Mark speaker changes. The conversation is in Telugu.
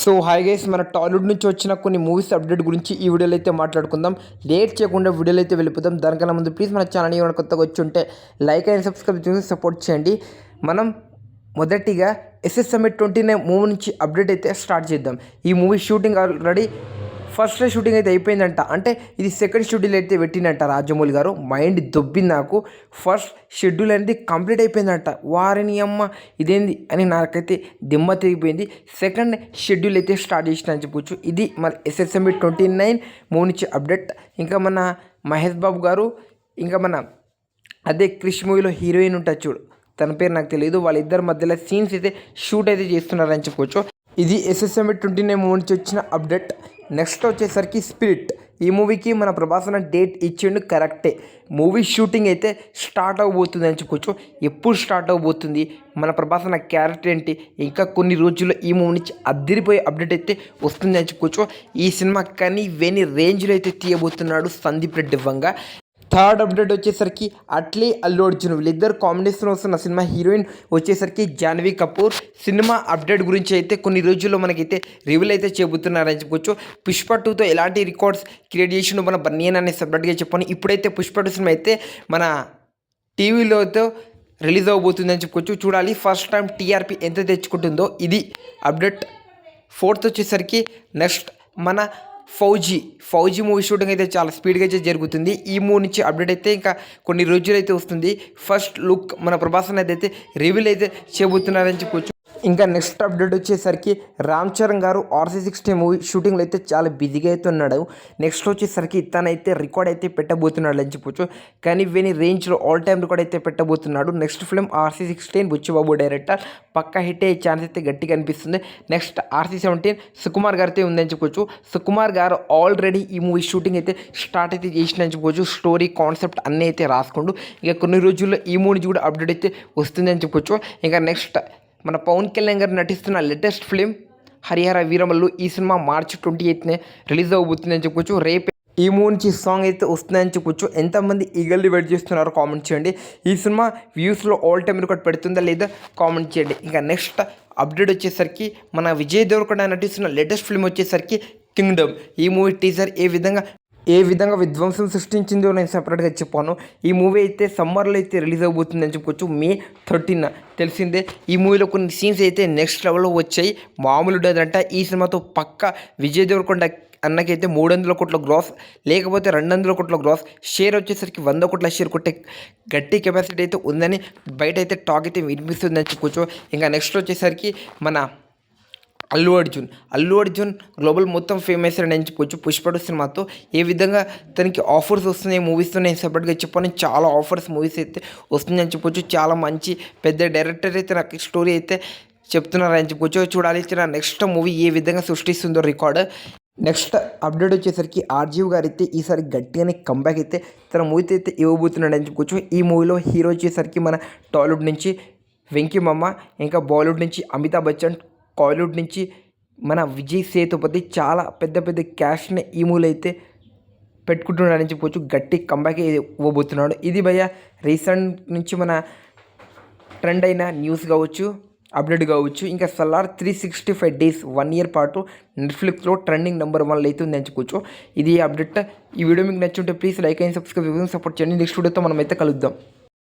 Speaker 1: సో హాయ్ గైస్ మన టాలీవుడ్ నుంచి వచ్చిన కొన్ని మూవీస్ అప్డేట్ గురించి ఈ వీడియోలో అయితే మాట్లాడుకుందాం. లేట్ చేయకుండా వీడియోలో అయితే వెళ్ళిపోతాం దానికన్నా ముందు ప్లీజ్ మన ఛానల్ ఏమైనా కొత్తగా వచ్చి ఉంటే లైక్ అండ్ సబ్స్క్రైబ్ చేసి సపోర్ట్ చేయండి. మనం మొదటిగా ఎస్ఎస్ఎంఏ ట్వంటీ నైన్ మూవీ నుంచి అప్డేట్ అయితే స్టార్ట్ చేద్దాం. ఈ movie shooting already first shooting అయితే అయిపోయిందంట. అంటే ఇది సెకండ్ షెడ్యూల్ అయితే పెట్టిందంట రాజమౌళి గారు. మైండ్ దొబ్బింది నాకు. ఫస్ట్ షెడ్యూల్ అనేది కంప్లీట్ అయిపోయిందంట. వారిని అమ్మ ఇదేంది అని నాకైతే దిమ్మ తిరిగిపోయింది. సెకండ్ షెడ్యూల్ అయితే స్టార్ట్ చేసిన అని చెప్పొచ్చు. ఇది మన ఎస్ఎస్ఎంబి ట్వంటీ నైన్ మూడు నుంచి అప్డేట్. ఇంకా మన మహేష్ బాబు గారు ఇంకా మన అదే క్రిష్ మూవీలో హీరోయిన్ ఉంటుంది చూడు. తన పేరు నాకు తెలియదు. వాళ్ళిద్దరి మధ్యలో సీన్స్ అయితే షూట్ అయితే చేస్తున్నారని చెప్పుకోవచ్చు ఇది ఎస్ఎస్ఎంఏ ట్వంటీ నైన్ మూవీ నుంచి వచ్చిన అప్డేట్. నెక్స్ట్ వచ్చేసరికి స్పిరిట్. ఈ మూవీకి మన ప్రభాసన డేట్ ఇచ్చిండు కరెక్టే. మూవీ షూటింగ్ అయితే స్టార్ట్ అవ్వబోతుంది అని చెప్పుకోవచ్చు ఎప్పుడు స్టార్ట్ అవ్వబోతుంది? మన ప్రభాసన క్యారెక్టర్ ఏంటి? ఇంకా కొన్ని రోజుల్లో ఈ మూవీ నుంచి అద్దరిపోయే అప్డేట్ అయితే వస్తుంది అని చెప్పుకోవచ్చు ఈ సినిమా కానీ వేని రేంజ్లో అయితే తీయబోతున్నాడు సందీప్ రెడ్డి వంగ. థర్డ్ అప్డేట్ వచ్చేసరికి అట్లీ అల్లు అర్జున్ వీళ్ళిద్దరు కాంబినేషన్ వస్తున్న సినిమా హీరోయిన్ వచ్చేసరికి జాన్వీ కపూర్. సినిమా అప్డేట్ గురించి అయితే కొన్ని రోజుల్లో మనకైతే రివ్యూలు అయితే చెబుతున్నారని చెప్పుకోవచ్చు పుష్ప టూతో ఎలాంటి రికార్డ్స్ క్రియేట్ చేసిండో మన బనియన్ అనే సపరేట్గా చెప్పాను ఇప్పుడైతే పుష్ప టూ సినిమా అయితే మన టీవీలోతో రిలీజ్ అవ్వబోతుందని చెప్పుకోవచ్చు చూడాలి ఫస్ట్ టైం టీఆర్పీ ఎంత తెచ్చుకుంటుందో. ఇది అప్డేట్ ఫోర్త్ వచ్చేసరికి నెక్స్ట్ మన ఫౌజీ ఫౌజీ మూవీ షూటింగ్ అయితే చాలా స్పీడ్గా అయితే జరుగుతుంది. ఈ మూవీ నుంచి అప్డేట్ అయితే ఇంకా కొన్ని రోజులు అయితే వస్తుంది. ఫస్ట్ లుక్ మన ప్రభాస్ అనేది అయితే రివీల్ అయితే చేయబోతున్నారని చెప్పొచ్చు. ఇంకా నెక్స్ట్ అప్డేట్ వచ్చేసరికి రామ్ చరణ్ గారు ఆర్సీ సిక్స్టీ మూవీ షూటింగ్లో అయితే చాలా బిజీగా అయితే ఉన్నాడు. నెక్స్ట్ వచ్చేసరికి తనైతే రికార్డ్ అయితే పెట్టబోతున్నాడు అని చెప్పొచ్చు. కానీ వీని రేంజ్లో ఆల్ టైమ్ రికార్డ్ అయితే పెట్టబోతున్నాడు. Next film RC sixteen Buchi Babu director పక్క హిట్ అయ్యే ఛాన్స్ అయితే గట్టిగా అనిపిస్తుంది. నెక్స్ట్ ఆర్సీ సెవెంటీన్ సుకుమార్ గారితో ఉందని చెప్పుకోవచ్చు సుకుమార్ గారు ఆల్రెడీ ఈ మూవీ షూటింగ్ అయితే స్టార్ట్ అయితే చేసిందని చెప్పుకోవచ్చు స్టోరీ కాన్సెప్ట్ అన్నీ అయితే రాసుకుంటూ ఇక కొన్ని రోజుల్లో ఈ మూవీ కూడా అప్డేట్ అయితే వస్తుందని చెప్పుకోవచ్చు ఇంకా నెక్స్ట్ మన పవన్ కళ్యాణ్ గారు నటిస్తున్న లేటెస్ట్ ఫిలిం హరిహర వీరమల్లు ఈ సినిమా మార్చి ట్వంటీ ఎయిత్నే రిలీజ్ అవబోతుందని చెప్పొచ్చు. రేపే ఈ మూవీ నుంచి సాంగ్ అయితే వస్తుందని చెప్పొచ్చు. ఎంతమంది ఈగల్ని వెయిట్ చేస్తున్నారో కామెంట్ చేయండి. ఈ సినిమా వ్యూస్లో ఆల్ టైం రికార్డ్ పెడుతుందా లేదా కామెంట్ చేయండి. ఇంకా నెక్స్ట్ అప్డేట్ వచ్చేసరికి మన విజయ్ దేవరకొండ నటిస్తున్న లేటెస్ట్ ఫిల్మ్ వచ్చేసరికి కింగ్డమ్ ఈ మూవీ టీజర్ ఏ విధంగా ఏ విధంగా విధ్వంసం సృష్టించిందో నేను సపరేట్గా చెప్పాను. ఈ మూవీ అయితే సమ్మర్లో అయితే రిలీజ్ అవబోతుందని చెప్పుకోవచ్చు మే థర్టీన్ తెలిసిందే. ఈ మూవీలో కొన్ని సీన్స్ అయితే నెక్స్ట్ లెవెల్లో వచ్చాయి. మామూలు ఉండదంట ఈ సినిమాతో పక్క విజయ్ దేవరకొండ అన్నకైతే మూడు వందల కోట్ల గ్రాస్ లేకపోతే రెండు వందల కోట్ల గ్రాస్ షేర్ వచ్చేసరికి వంద కోట్ల షేర్ కొట్టే గట్టి కెపాసిటీ అయితే ఉందని బయట అయితే టాక్ అయితే వినిపిస్తుందని చెప్పుకోవచ్చు ఇంకా నెక్స్ట్ వచ్చేసరికి మన అల్లు అర్జున్. అల్లు అర్జున్ గ్లోబల్ మొత్తం ఫేమస్ అని చెప్పొచ్చు. పుష్పడు సినిమాతో ఏ విధంగా తనకి ఆఫర్స్ వస్తున్నాయి మూవీస్తో నేను సపరేట్గా చెప్పాను చాలా ఆఫర్స్ మూవీస్ అయితే వస్తుందని చెప్పొచ్చు. చాలా మంచి పెద్ద డైరెక్టర్ అయితే నాకు స్టోరీ అయితే చెప్తున్నారని చెప్పొచ్చు. చూడాలి నా నెక్స్ట్ మూవీ ఏ విధంగా సృష్టిస్తుందో రికార్డ్ నెక్స్ట్ అప్డేట్ వచ్చేసరికి ఆర్జీవ్ గారు అయితే ఈసారి గట్టిగానే కంబ్యాక్ అయితే తన మూవీ అయితే ఇవ్వబోతున్నాడు అని చెప్పుకోవచ్చు ఈ మూవీలో హీరో వచ్చేసరికి మన టాలీవుడ్ నుంచి వెంకీ మమ్మ ఇంకా బాలీవుడ్ నుంచి అమితాబ్ బచ్చన్ కాలీవుడ్ నుంచి మన విజయ్ సేతుపతి చాలా పెద్ద పెద్ద క్యాష్ని ఈ మూలు అయితే పెట్టుకుంటున్నాడని చెప్పుకోవచ్చు గట్టి కంబ్యాక్ ఇవ్వబోతున్నాడు. ఇది భయ రీసెంట్ నుంచి మన ట్రెండ్ అయిన న్యూస్ కావచ్చు అప్డేట్ కావచ్చు. ఇంకా Salaar three sixty five days one year పాటు నెట్ఫ్లిక్స్లో ట్రెండింగ్ నెంబర్ వన్లో అయితే ఉంది చెప్పుకోవచ్చు ఇది అప్డేట్. ఈ వీడియో మీకు నచ్చుంటే please like and subscribe support చేయండి. నెక్స్ట్ వీడియోతో మనం అయితే కలుద్దాం.